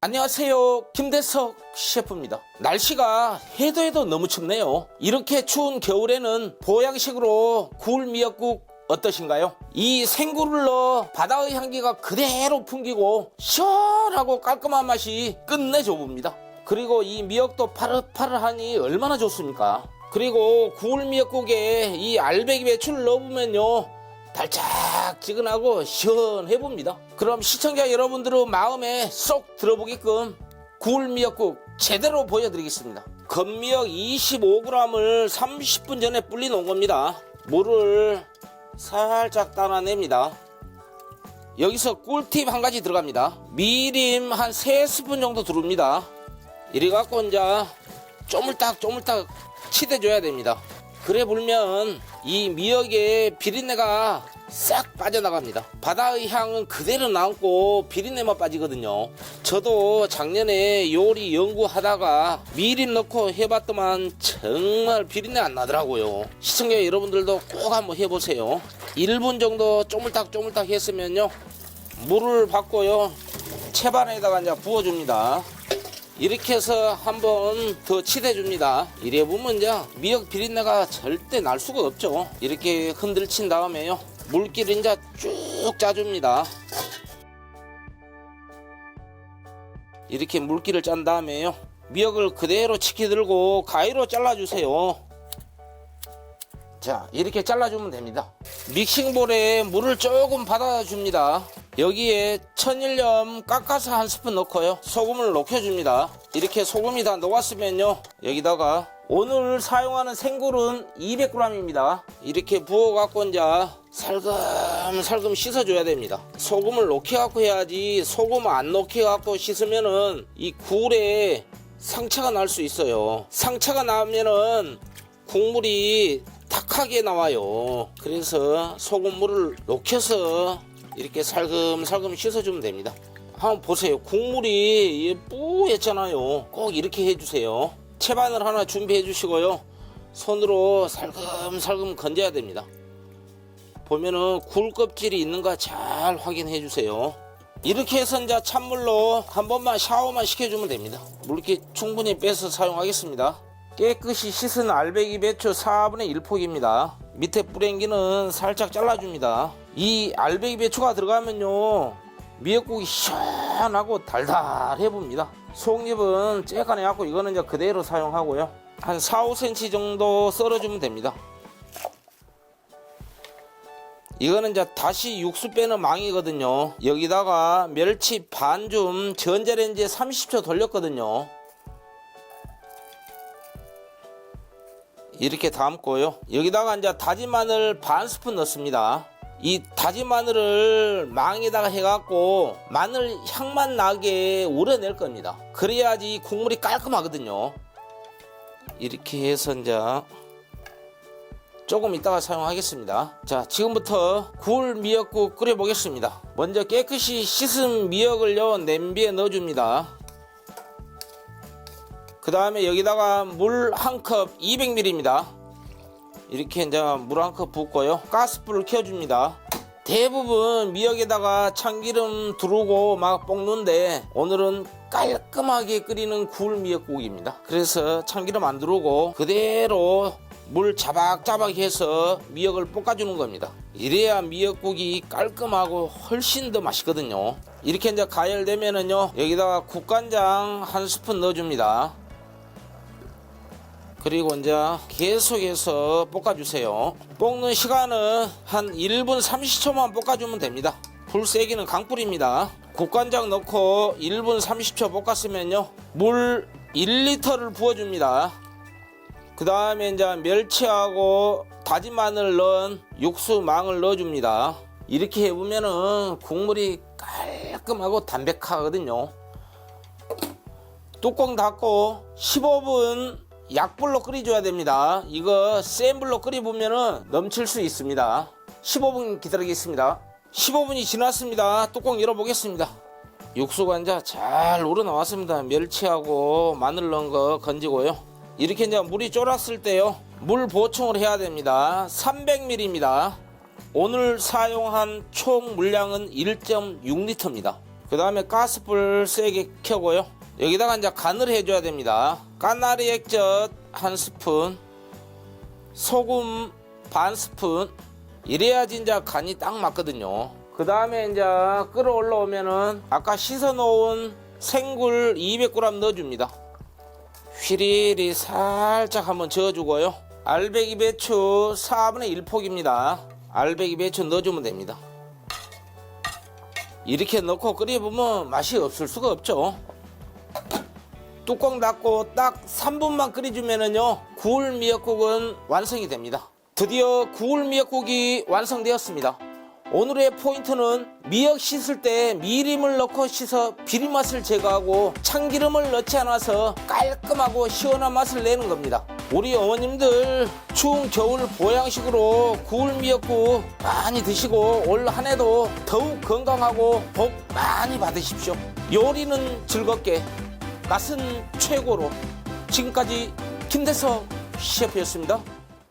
안녕하세요. 김대석 셰프입니다. 날씨가 해도 해도 너무 춥네요. 이렇게 추운 겨울에는 보양식으로 굴 미역국 어떠신가요? 이 생굴을 넣어 바다의 향기가 그대로 풍기고 시원하고 깔끔한 맛이 끝내줘 봅니다. 그리고 이 미역도 파릇파릇하니 얼마나 좋습니까? 그리고 굴 미역국에 이 알배기 배추를 넣어보면요. 달짝지근하고 시원해 봅니다. 그럼 시청자 여러분들의 마음에 쏙 들어보게끔 굴 미역국 제대로 보여드리겠습니다. 건미역 25g을 30분 전에 불리 놓은 겁니다. 물을 살짝 따라냅니다. 여기서 꿀팁 한 가지 들어갑니다. 미림 한 3스푼 정도 두릅니다. 이래 갖고 이제 쪼물딱 쪼물딱 치대줘야 됩니다. 그래 불면 이 미역의 비린내가 싹 빠져나갑니다. 바다의 향은 그대로 남고 비린내만 빠지거든요. 저도 작년에 요리 연구하다가 미림 넣고 해봤더만 정말 비린내 안 나더라고요. 시청자 여러분들도 꼭 한번 해보세요. 1분 정도 쪼물딱 쪼물딱 했으면요. 물을 받고요. 채반에다가 이제 부어줍니다. 이렇게 해서 한번 더 치대 줍니다. 이래 보면 이제 미역 비린내가 절대 날 수가 없죠. 이렇게 흔들친 다음에요. 물기를 이제 쭉 짜줍니다. 이렇게 물기를 짠 다음에요. 미역을 그대로 치키 들고 가위로 잘라주세요. 자, 이렇게 잘라주면 됩니다. 믹싱볼에 물을 조금 받아줍니다. 여기에 천일염 깎아서 한 스푼 넣고요. 소금을 녹여줍니다. 이렇게 소금이 다 녹았으면요. 여기다가 오늘 사용하는 생굴은 200g입니다. 이렇게 부어갖고 이제 살금살금 씻어줘야 됩니다. 소금을 녹여갖고 해야지 소금 안 녹여갖고 씻으면은 이 굴에 상처가 날 수 있어요. 상처가 나면은 국물이 탁하게 나와요. 그래서 소금물을 녹여서 이렇게 살금살금 씻어주면 됩니다. 한번 보세요. 국물이 뿌였잖아요. 꼭 이렇게 해주세요. 채반을 하나 준비해 주시고요. 손으로 살금살금 건져야 됩니다. 보면은 굴 껍질이 있는가 잘 확인해 주세요. 이렇게 해서 이제 찬물로 한 번만 샤워만 시켜주면 됩니다. 물기 충분히 빼서 사용하겠습니다. 깨끗이 씻은 알배기 배추 4분의 1폭입니다. 밑에 뿌랭기는 살짝 잘라줍니다. 이 알배기 배추가 들어가면요. 미역국이 시원하고 달달해 봅니다. 속잎은 째가내갖고 이거는 이제 그대로 사용하고요. 한 4, 5cm 정도 썰어주면 됩니다. 이거는 이제 다시 육수 빼는 망이거든요. 여기다가 멸치 반 좀 전자레인지에 30초 돌렸거든요. 이렇게 담고요. 여기다가 이제 다진 마늘 반 스푼 넣습니다. 이 다진 마늘을 망에다가 해갖고 마늘 향만 나게 우려낼 겁니다. 그래야지 국물이 깔끔하거든요. 이렇게 해서 이제 조금 이따가 사용하겠습니다. 자, 지금부터 굴 미역국 끓여 보겠습니다. 먼저 깨끗이 씻은 미역을요 냄비에 넣어줍니다. 그 다음에 여기다가 물 한 컵 200ml입니다. 이렇게 이제 물 한 컵 붓고요. 가스불을 켜줍니다. 대부분 미역에다가 참기름 두르고 막 볶는데 오늘은 깔끔하게 끓이는 굴 미역국입니다. 그래서 참기름 안 두르고 그대로 물 자박자박 해서 미역을 볶아주는 겁니다. 이래야 미역국이 깔끔하고 훨씬 더 맛있거든요. 이렇게 이제 가열되면은요 여기다가 국간장 한 스푼 넣어줍니다. 그리고 이제 계속해서 볶아주세요. 볶는 시간은 한 1분 30초만 볶아주면 됩니다. 불 세기는 강불입니다. 국간장 넣고 1분 30초 볶았으면요. 물 1리터를 부어줍니다. 그 다음에 이제 멸치하고 다진 마늘 넣은 육수망을 넣어줍니다. 이렇게 해보면은 국물이 깔끔하고 담백하거든요. 뚜껑 닫고 15분 약불로 끓여줘야 됩니다. 이거 센 불로 끓여보면은 넘칠 수 있습니다. 15분 기다리겠습니다. 15분이 지났습니다. 뚜껑 열어보겠습니다. 육수가 이제 잘 우러나왔습니다. 멸치하고 마늘 넣은 거 건지고요. 이렇게 이제 물이 쫄았을 때요. 물 보충을 해야 됩니다. 300ml입니다. 오늘 사용한 총 물량은 1.6리터입니다. 그 다음에 가스불 세게 켜고요. 여기다가 이제 간을 해줘야 됩니다. 까나리 액젓 한 스푼, 소금 반 스푼, 이래야지 이제 간이 딱 맞거든요. 그 다음에 이제 끓어 올라오면은 아까 씻어 놓은 생굴 200g 넣어줍니다. 휘리리 살짝 한번 저어주고요. 알배기 배추 4분의 1폭입니다. 알배기 배추 넣어주면 됩니다. 이렇게 넣고 끓여보면 맛이 없을 수가 없죠. 뚜껑 닫고 딱 3분만 끓여주면은요, 구울 미역국은 완성이 됩니다. 드디어 구울 미역국이 완성되었습니다. 오늘의 포인트는 미역 씻을 때 미림을 넣고 씻어 비린맛을 제거하고 참기름을 넣지 않아서 깔끔하고 시원한 맛을 내는 겁니다. 우리 어머님들 추운 겨울 보양식으로 구울 미역국 많이 드시고 올 한 해도 더욱 건강하고 복 많이 받으십시오. 요리는 즐겁게 맛은 최고로 지금까지 김대석 셰프였습니다.